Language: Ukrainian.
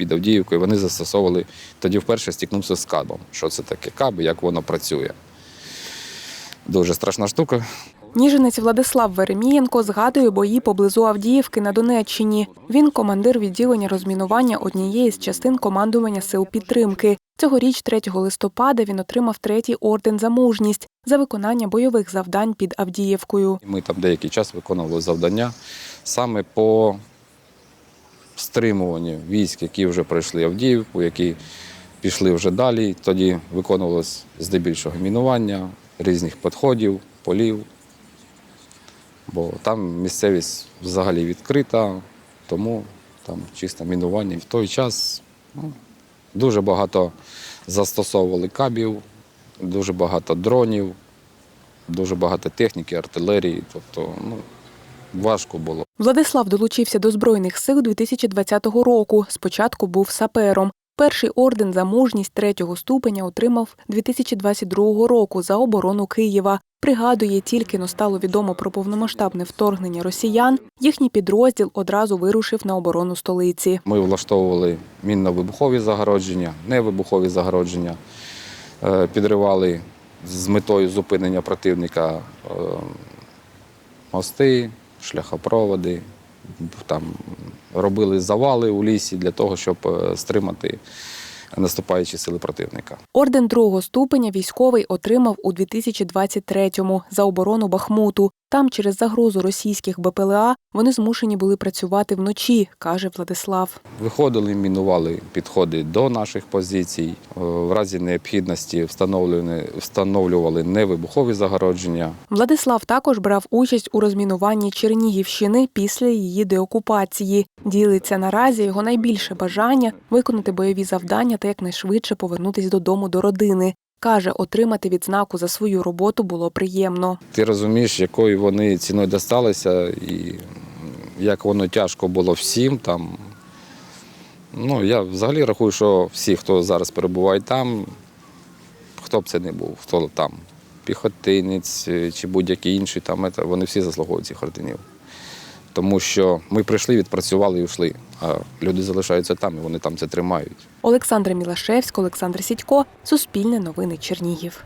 під Авдіївкою. Вони застосовували тоді вперше стикнувся з кабом. Що це таке каб і як воно працює. Дуже страшна штука. Ніженець Владислав Веремієнко згадує бої поблизу Авдіївки на Донеччині. Він командир відділення розмінування однієї з частин командування сил підтримки. Цьогоріч, 3 листопада, він отримав третій орден за мужність за виконання бойових завдань під Авдіївкою. Ми там деякий час виконували завдання саме по стримуванню військ, які вже пройшли Авдіївку, які пішли вже далі. Тоді виконувалось здебільшого мінування різних підходів, полів. Бо там місцевість взагалі відкрита, тому там чисто мінування. В той час ну, дуже багато застосовували кабів, дуже багато дронів, дуже багато техніки, артилерії. Тобто ну, важко було. Владислав долучився до Збройних сил 2020 року. Спочатку був сапером. Перший орден за мужність третього ступеня отримав 2022 року за оборону Києва. Пригадує, тільки но стало відомо про повномасштабне вторгнення росіян. Їхній підрозділ одразу вирушив на оборону столиці. Ми влаштовували мінно-вибухові загородження, невибухові загородження, е, підривали з метою зупинення противника е, мости, шляхопроводи, там робили завали у лісі для того, щоб е, стримати наступаючі сили противника. Орден другого ступеня військовий отримав у 2023-му за оборону Бахмуту. Там через загрозу російських БПЛА вони змушені були працювати вночі, каже Владислав. Виходили, мінували підходи до наших позицій. Е, В разі необхідності встановлювали, встановлювали невибухові загородження. Владислав також брав участь у розмінуванні Чернігівщини після її деокупації. Ділиться наразі його найбільше бажання виконати бойові завдання та якнайшвидше повернутися додому до родини. Каже, отримати відзнаку за свою роботу було приємно. Ти розумієш, якою вони ціною досталися, і як воно тяжко було всім там. Ну, я взагалі рахую, що всі, хто зараз перебуває там, хто б це не був, хто там, піхотинець чи будь-який інший, там, вони всі заслуговують цих орденів. Тому що ми прийшли, відпрацювали і йшли, а люди залишаються там, і вони там це тримають. Олександр Мілашевський, Олександр Сідько, Суспільне новини Чернігів.